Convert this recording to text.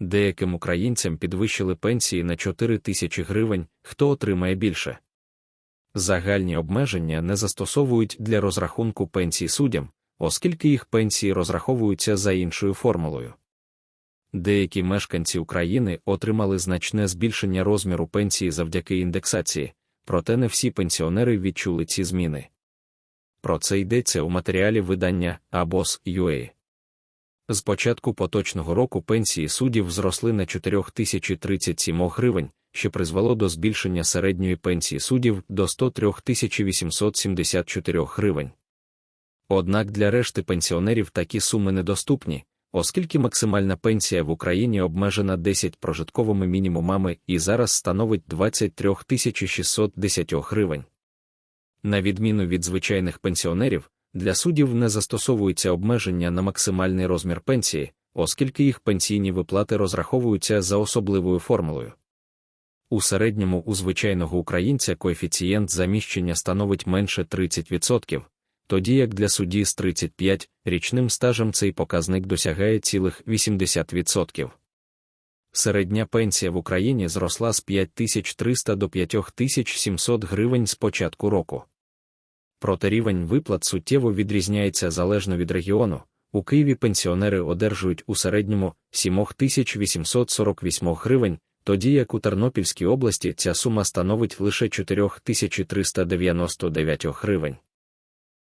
Деяким українцям підвищили пенсії на 4 тисячі гривень, хто отримає більше. Загальні обмеження не застосовують для розрахунку пенсій суддям, оскільки їх пенсії розраховуються за іншою формулою. Деякі мешканці України отримали значне збільшення розміру пенсії завдяки індексації, проте не всі пенсіонери відчули ці зміни. Про це йдеться у матеріалі видання ABOS.UA. З початку поточного року пенсії суддів зросли на 4037 гривень, що призвело до збільшення середньої пенсії суддів до 103 874 гривень. Однак для решти пенсіонерів такі суми недоступні, оскільки максимальна пенсія в Україні обмежена 10 прожитковими мінімумами і зараз становить 23 610 гривень. На відміну від звичайних пенсіонерів, для суддів не застосовується обмеження на максимальний розмір пенсії, оскільки їх пенсійні виплати розраховуються за особливою формулою. У середньому у звичайного українця коефіцієнт заміщення становить менше 30%, тоді як для судді з 35 річним стажем цей показник досягає цілих 80%. Середня пенсія в Україні зросла з 5300 до 5700 гривень з початку року. Проте рівень виплат суттєво відрізняється залежно від регіону. У Києві пенсіонери одержують у середньому 7848 гривень, тоді як у Тернопільській області ця сума становить лише 4399 гривень.